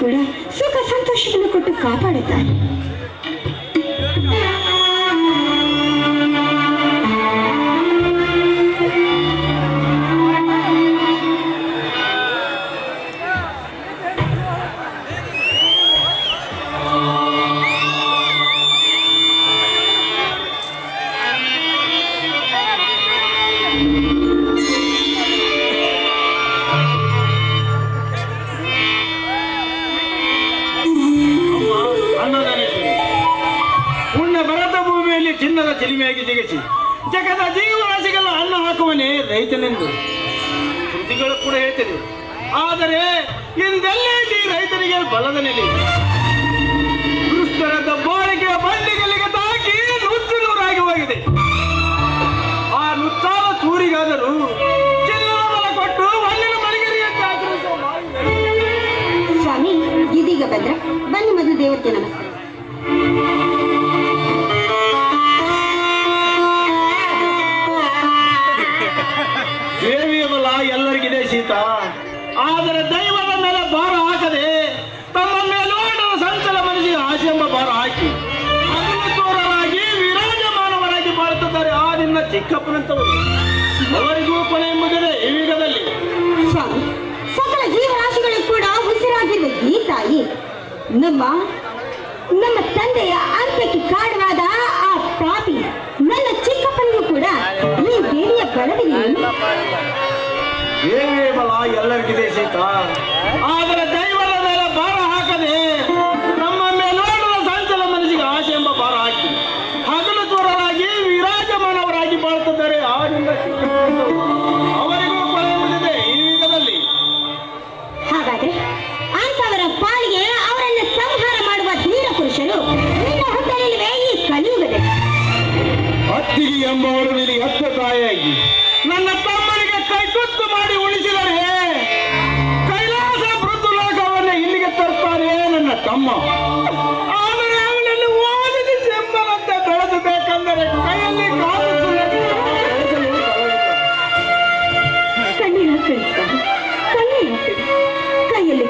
ಕೂಡ ಸುಖ ಸಂತೋಷವನ್ನು ಕೊಟ್ಟು ಕಾಪಾಡುತ್ತಾನೆ ಆದರೆ ಇಂದೆಲ್ಲೇ ರೈತರಿಗೆ ಬಲದ ನೆಲೆ. ದುಷ್ಟರ ದಬ್ಬಾಳಿಕೆಯ ಬಂಡಿಗಳಿಗೆ ತಾಕಿ ನುಚ್ಚು ನೂರಾಗಿ ಹೋಗಿದೆ. ಆ ನುಚ್ಚಾದ ಸೂರಿಗಾದರೂ ಬಲ ಕೊಟ್ಟು ಮಳಿಗೆರಿಯಂತೆ ಆಚರಿಸುವ ಸ್ವಾಮಿ ಇದೀಗ ಬಂದ್ರ ಬನ್ನಿ ಮೊದಲು ದೇವತೆ ನಮಸ್ಕಾರ. ದೇವಿಯ ಬಲ ಎಲ್ಲರಿಗಿದೆ ಸೀತ. ಆದರೆ ದೈವದ ಮೇಲೆ ಭಾರ ಹಾಕದೆ ತಮ್ಮ ಮೇಲೋಡ ಸಂಚಲ ಮನಸ್ಸಿಗೆ ಆಸೆ ಎಂಬ ಭಾರ ಹಾಕಿ ಅನುಮತೋರರಾಗಿ ವಿರಾಜಮಾನವರಾಗಿ ಬಾಳುತ್ತಿದ್ದಾರೆ. ಆ ನಿನ್ನ ಚಿಕ್ಕಪ್ಪನಂತವರು. ಅವರಿಗೂ ಕೊನೆ ಎಂಬುದೇ ಈ ಯುಗದಲ್ಲಿ. ಸಕಲ ಜೀವರಾಶಿಗಳು ಕೂಡ ಉಸಿರಾಗಿರುವ ಈ ತಾಯಿ ನಮ್ಮ ನಮ್ಮ ತಂದೆಯ ಅಂತ್ಯಕ್ಕೆ ಕಾರಣವಾದ ಆ ಪಾಪಿ, ನನ್ನ ಚಿಕ್ಕಪ್ಪನಿಗೂ ಕೂಡ ಈ ದೇವಿಯ ಬಲವಿದೆ ದೇವಿಯ ಬಲ ಎಲ್ಲರಿಗಿದೆ ಸೀತ. ಆದರೆ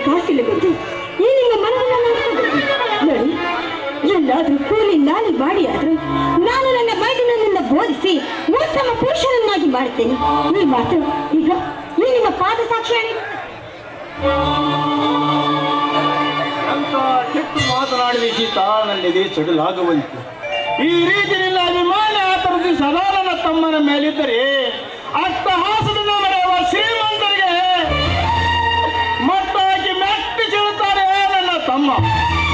ಕಾಸಿಲ್ಲ ಗೊತ್ತು ಈ ನಿಮ್ಮ ಮನವನ್ನ ನೋಡಿ ಎಲ್ಲಾದ್ರೂ ಕೂಲಿ ನಾಲಿ ಮಾಡಿ ಆದ್ರೂ ನಾನು ನನ್ನ ಮೈದಿನನ್ನ ಬೋಧಿಸಿ ಉತ್ತಮ ಪುರುಷನನ್ನಾಗಿ ಮಾಡ್ತೇನೆ. ಈ ಮಾತು ಈಗ ಈ ನಿಮ್ಮ ಪಾದ ಸಾಕ್ಷಿ ಅಂತ ಕೆಟ್ಟು ಮಾತನಾಡಿದ ಸೀತಾ ನನ್ನಿದೆ ಈ ರೀತಿ ಅಭಿಮಾನ ಆತರದಿ ಸದಾ ನನ್ನ ತಮ್ಮನ ಮೇಲಿದ್ದರೆ ಅಟ್ಟಹಾಸದಿಂದ ಮರೆಯುವ ನನ್ನ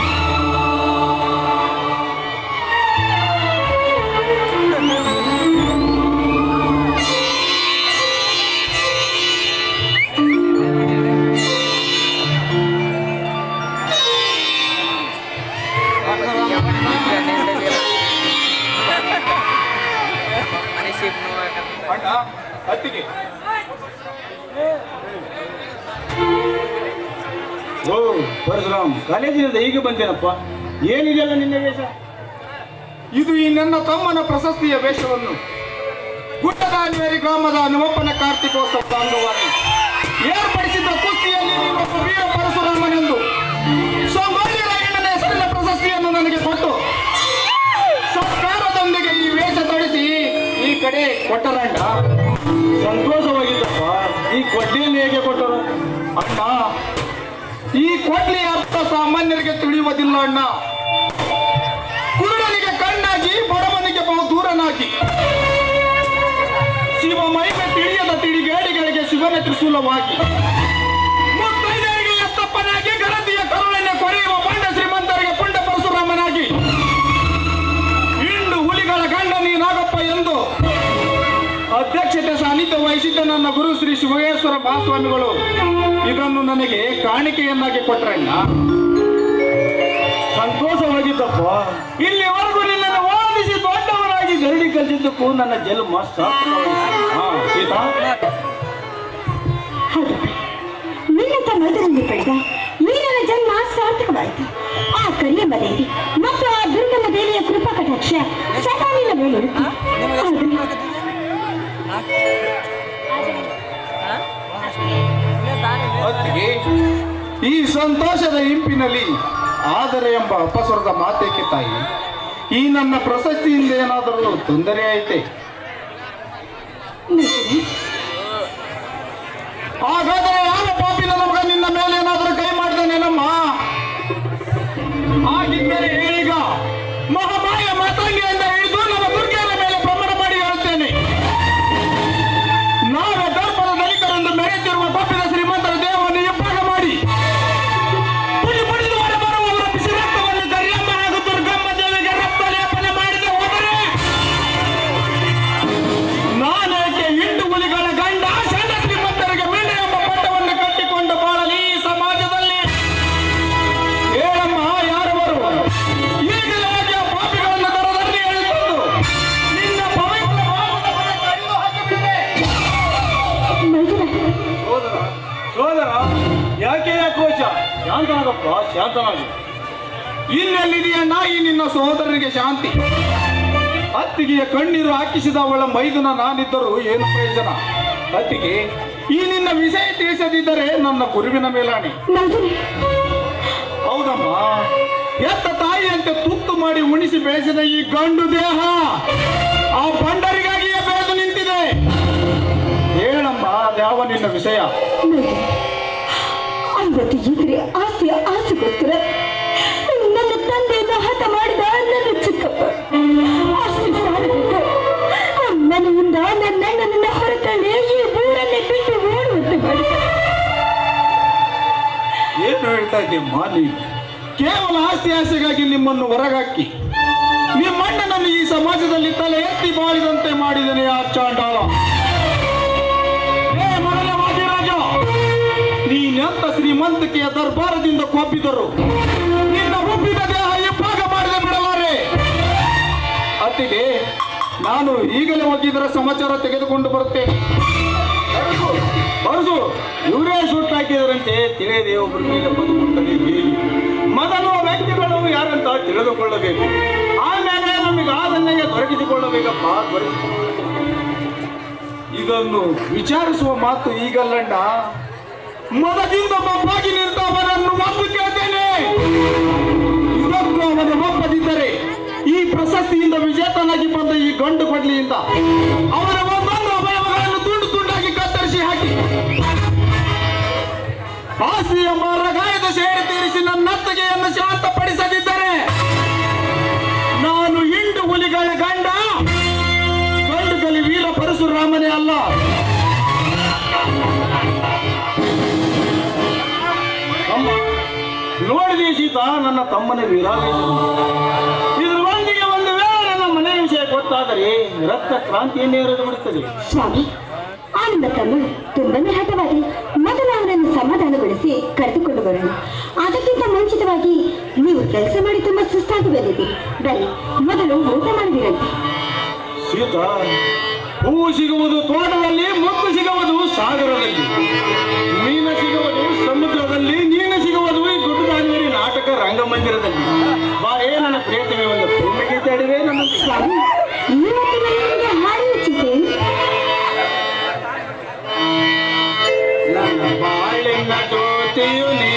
ಇದು ಈ ನನ್ನ ತಮ್ಮನ ಪ್ರಶಸ್ತಿಯ ವೇಷವನ್ನು ಗುಡ್ಡದಾನಿಯರಿ ಗ್ರಾಮದ ನವಪ್ಪನ ಕಾರ್ತಿಕೋತ್ಸವದ ಅಂಗವಾಗಿ ಏರ್ಪಡಿಸಿದ್ದ ಕುಸ್ತಿಯಲ್ಲಿ ನೀನೊಬ್ಬ ವೀರ ಪರಶುರಾಮನೆಂದು ರಾಯಣ್ಣನ ಹೆಸರಿನ ಪ್ರಶಸ್ತಿಯನ್ನು ನನಗೆ ಕೊಟ್ಟು ಸರ್ಕಾರದೊಂದಿಗೆ ಈ ವೇಷ ತೊಡಿಸಿ ಈ ಕಡೆ ಕೊಟ್ಟರಂಡ. ಸಂತೋಷವಾಗಿದ್ದಪ್ಪ. ಈ ಕೊಡ್ಲಿಯಲ್ಲಿ ಹೇಗೆ ಕೊಟ್ಟರು? ಅಣ್ಣ. ಈ ಕೊಡ್ಲಿ ಅರ್ಥ ಸಾಮಾನ್ಯರಿಗೆ ತಿಳಿಯುವುದಿಲ್ಲ ಅಣ್ಣ. ಹಾಕಿ ಬಡವನಿಗೆ ಬಹು ದೂರನಾಗಿ. ಶಿವ ಮೈನ ತಿಳಿಯದ ತಿಳಿಗೇಡಿಗಳಿಗೆ ಶಿವನ ತ್ರಿಶೂಲವಾಗಿ. ಮುತ್ತೈದರಿಗೆ ಎತ್ತಪ್ಪನಾಗಿ ಗಣತಿಯ ಕರುಳನ್ನು ಕೊರೆಯುವ ಬಂಡ ಶ್ರೀಮಂತರಿಗೆ ಪುಂಡ ಪರಶುರಾಮನಾಗಿ. ಹುಲಿಗಳ ಗಂಡ ನೀನಾಗಪ್ಪ ಎಂದು ಅಧ್ಯಕ್ಷತೆ ಸಾನ್ನಿಧ್ಯ ವಹಿಸಿದ್ದ ನನ್ನ ಗುರು ಶ್ರೀ ಶಿವಗೇಶ್ವರ ಮಹಾಸ್ವಾಮಿಗಳು, ಇದನ್ನು ನನಗೆ ಕಾಣಿಕೆಯನ್ನಾಗಿ ಕೊಟ್ರಣ್ಣ. ಸಂತೋಷವಾಗಿದ್ದಪ್ಪ. ಇಲ್ಲಿ ದೊಡ್ಡವರಾಗಿ ಗರಡಿ ಕಲಿಸಿದ್ದಕ್ಕೂ ನನ್ನ ಜನ್ಮ ಸೀತಾ ಹೌದು. ನಿನ್ನಂತ ಮೈದರಲ್ಲಿ ಪಡೆದ ಈ ನನ್ನ ಜನ್ಮ ಸಾರ್ಥಕವಾಯಿತು. ಆ ಕರಿಯಮ್ಮ ದೇವಿ ಮತ್ತು ಆ ದುರ್ಗಮ್ಮ ದೇವಿಯ ಕೃಪಾ ಕಟಾಕ್ಷ ಸದಾ ನಿನ್ನ ಹೌದು. ಈ ಸಂತೋಷದ ಇಂಪಿನಲ್ಲಿ ಆದರೆ ಎಂಬ ಅಪಸ್ವರದ ಮಾತೇಕೆ ತಾಯಿ ಈ ನನ್ನ ಪ್ರಶಸ್ತಿಯಿಂದ ಏನಾದರೂ ತೊಂದರೆ ಐತೆ. ಹಾಗಾದರೆ ಯಾವ ಪಾಪಿ ನನ್ನ ನಿನ್ನ ಮೇಲೆ ಏನಾದರೂ ಕೈ ಮಾಡಿದನೇನಮ್ಮ? ಹಾಗಿದ್ದರೆ ಹೇಳೀಗ ಮಹಾಮಾಯ ಮಾತಂಗಿ ಹಿಡಿದು ನಮ್ಮ ಶಾಂತನಾಗು ಇನ್ನೆಲ್ಲಿದೆಯಣ್ಣ ಈ ನಿನ್ನ ಸಹೋದರರಿಗೆ ಶಾಂತಿ? ಅತ್ತಿಗೆಯ ಕಣ್ಣೀರು ಹಾಕಿಸಿದ ಅವಳ ಮೈದುನ ನಾನಿದ್ದರೂ ಏನು ಪ್ರಯೋಜನ? ಅತ್ತಿಗೆ ಈ ನಿನ್ನ ವಿಷಯ ತಿಳಿಸದಿದ್ದರೆ ನನ್ನ ಗುರುವಿನ ಮೇಲಾಣಿ. ಹೌದಮ್ಮ. ಎತ್ತ ತಾಯಿಯಂತೆ ತುತ್ತು ಮಾಡಿ ಉಣಿಸಿ ಬೆಳೆಸಿದ ಈ ಗಂಡು ದೇಹ ಆ ಬಂಡರಿಗಾಗಿಯೇ ಬೆಳೆದು ನಿಂತಿದೆ. ಹೇಳಮ್ಮ ಅದ್ಯಾವ ನಿನ್ನ ವಿಷಯ? ಐವತ್ತು ಎಕರೆ ಆಸ್ತಿಯ ಆಸೆಗೋಸ್ಕರ ನನ್ನ ತಂದೆಯನ್ನು ಹತ ಮಾಡಿದ ನನ್ನ ಚಿಕ್ಕಪ್ಪ. ಅಷ್ಟು ಸಾಲಬೇಕು ಮನೆಯಿಂದ ನನ್ನಣ್ಣನನ್ನ ಹೊರತಳ್ಳಿ ಈ ಊರನ್ನೇ ಬಿಟ್ಟು ಓಡುವಂತೆ ಮಾಡಿದ ಏನು ಹೇಳ್ತಾ ಇದ್ದೀಯಮ್ಮ ಮಾಲಿ? ಕೇವಲ ಆಸ್ತಿ ಆಸೆಗಾಗಿ ನಿಮ್ಮನ್ನು ಹೊರಗಾಕಿ, ನಿಮ್ಮಣ್ಣನನ್ನು ಈ ಸಮಾಜದಲ್ಲಿ ತಲೆ ಎತ್ತಿ ಬಾಳಿದಂತೆ ಮಾಡಿದನೆ ಆ ಚಾಂಡಾಲ. ಶ್ರೀಮಂತಿಕೆಯ ದರ್ಬಾರದಿಂದ ಕೊಬ್ಬಿದರು. ನಿನ್ನ ಹುಬ್ಬಿದ ದೇಹ ಇಬ್ಬಾಗ ಮಾಡದೆ ಬಿಡಲಾರೆ. ಅತ್ತಿಗೆ, ನಾನು ಈಗಲೇ ಹೋಗಿ ಇದರ ಸಮಾಚಾರ ತೆಗೆದುಕೊಂಡು ಬರುತ್ತೇನೆ ಬರಸು ಇವರೇ ಸುಟ್ಟು ಹಾಕಿದರಂತೆ ತಿಳಿಯದೆ ಒಬ್ಬರ ಮೇಲೆ ಬದುಕುತ್ತದೆ ಮೊದಲು ವ್ಯಕ್ತಿಗಳು ಯಾರಂತ ತಿಳಿದುಕೊಳ್ಳಬೇಕು. ಆಮೇಲೆ ನಮಗೆ ಆದನ್ನೇ ದೊರಕಿಸಿಕೊಳ್ಳಬೇಕಪ್ಪ ದೊರಕಿಸಿಕೊಳ್ಳಬೇಕು ಇದನ್ನು ವಿಚಾರಿಸುವ ಮಾತು ಈಗಲ್ಲಣ್ಣ. ಮದದಿಂದ ಒಬ್ಬಾಗಿ ನಿಂತವನನ್ನು ಒಪ್ಪು ಕೇಳ್ತೇನೆ. ಇದಕ್ಕೂ ಅವನು ಒಪ್ಪದಿದ್ದರೆ ಈ ಪ್ರಶಸ್ತಿಯಿಂದ ವಿಜೇತನಾಗಿ ಬಂದ ಈ ಗಂಡು ಕೊಡ್ಲಿಯಿಂದ ಅವರ ಒಂದೊಂದು ಅವಯವಗಳನ್ನು ತುಂಡು ತುಂಡಾಗಿ ಕತ್ತರಿಸಿ ಹಾಕಿ. ಆಸ್ತಿ ಎಂಬ ರಗಾಯದ ಸೇರಿ ತೀರಿಸಿ ನನ್ನ ಅತ್ತಿಗೆಯನ್ನು ಶಾಂತಪಡಿಸದಿದ್ದರೆ ನಾನು ಹಿಂಡು ಹುಲಿಗಳ ಗಂಡ. ಗಂಡು ಕಲಿ ವೀರ ಪರಶುರಾಮನೇ ಅಲ್ಲ. ನೋಡಿದೆ ಸೀತಾ ನನ್ನ ತಮ್ಮನ ವೀರಾವೇಶ ಇದರೊಂದಿಗೆ ಒಂದು ವೇಳೆ ನನ್ನ ಮನೆ ವಿಷಯ ಗೊತ್ತಾದರೆ ರಕ್ತ ಕ್ರಾಂತಿಯನ್ನೇ ಇರೋದು ಬಿಡುತ್ತದೆ. ಸ್ವಾಮಿ ಆನಂದ ಕಣ್ಣು ತಮ್ಮ ತುಂಬನೇ ಹಠವಾದಿ ಮೊದಲು ಅವರನ್ನು ಸಮಾಧಾನಗೊಳಿಸಿ ಕರೆದುಕೊಂಡು ಬರೋಣ. ಅದಕ್ಕಿಂತ ಮುಂಚಿತವಾಗಿ ನೀವು ಕೆಲಸ ಮಾಡಿ ತುಂಬಾ ಸುಸ್ತಾಗಿ ಬಂದಿದ್ದೀರಿ ಬನ್ನಿ ಮೊದಲು ಊಟ ಮಾಡಿದಿರಂತೆ. ಸೀತಾ ಹೂವು ಸಿಗುವುದು ತೋಟದಲ್ಲಿ ಮುತ್ತು ಸಿಗುವುದು ಸಾಗರದಲ್ಲಿ. ಮೀನ ಸಿಗುವುದು ಸಮುದ್ರದಲ್ಲಿ ನೀನು ಸಿಗುವುದು ಈ ದೊಡ್ಡದಾಂಗಡಿ ನಾಟಕ ರಂಗಮಂದಿರದಲ್ಲಿ. ಬಾರೇ ನನ್ನ ಪ್ರಿಯತಮೆ ಒಂದು ಪ್ರೇಮಿಗೆ ತಡಿವೆ ನನ್ನ ಸ್ವಾಮಿ. ನೀ ನನ್ನ ಬಾಳಿನ ಜ್ಯೋತಿಯು ನೀನು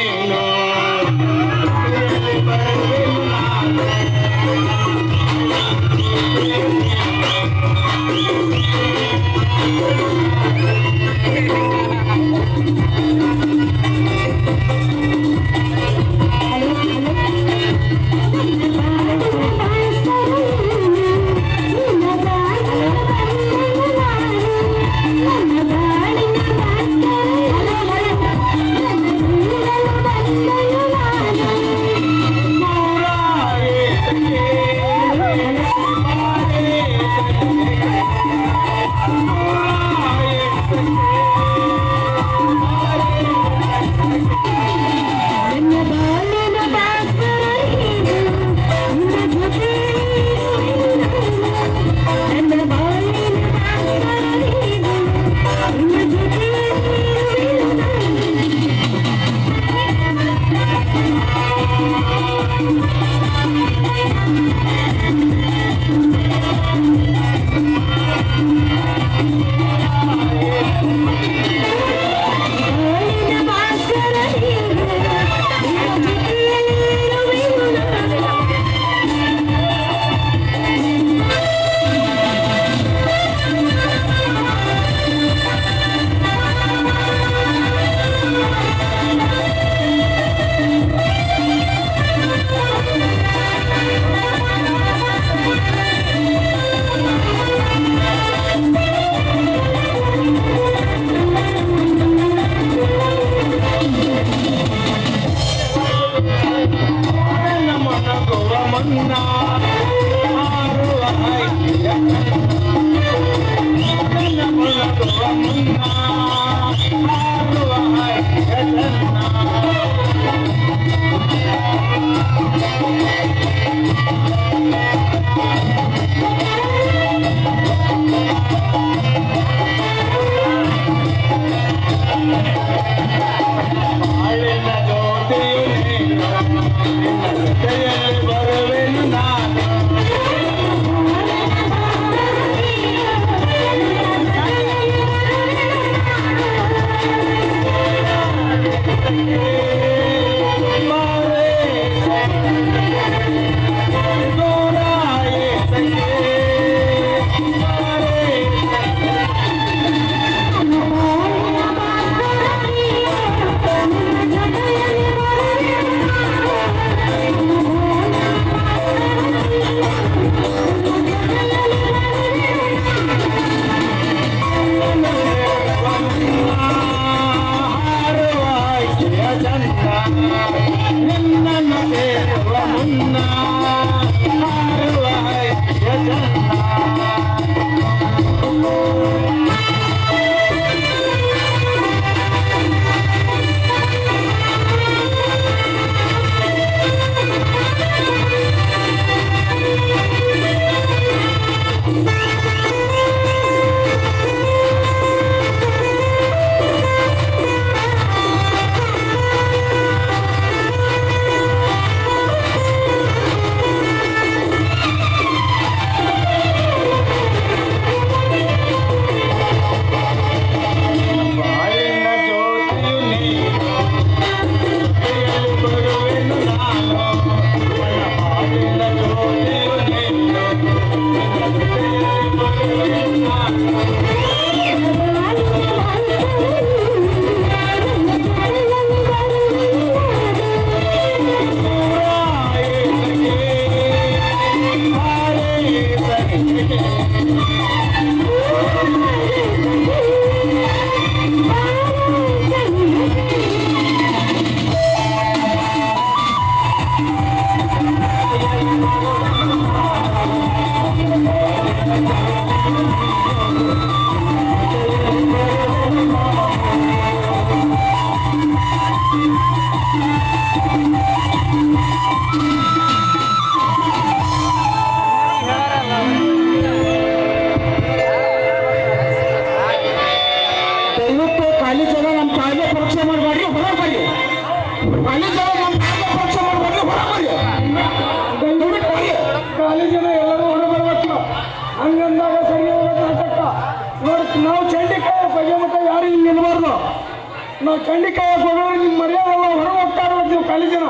ಕಳ್ಳಿಕಾಯ ಸ್ವಾಮಿಗಳು ನಿಮ್ಮ ಮರ್ಯಾದೆ ಎಲ್ಲ ಹೊರ ಹೋಗ್ತಾ ಇರ್ಬೇಕು ನೀವು ಕಾಲಿ ಜನ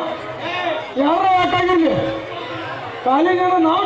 ಯಾರೋ ಯಾಕಾಗಿರ್ಲಿ ಕಾಲಿ ಜನ ನಾವು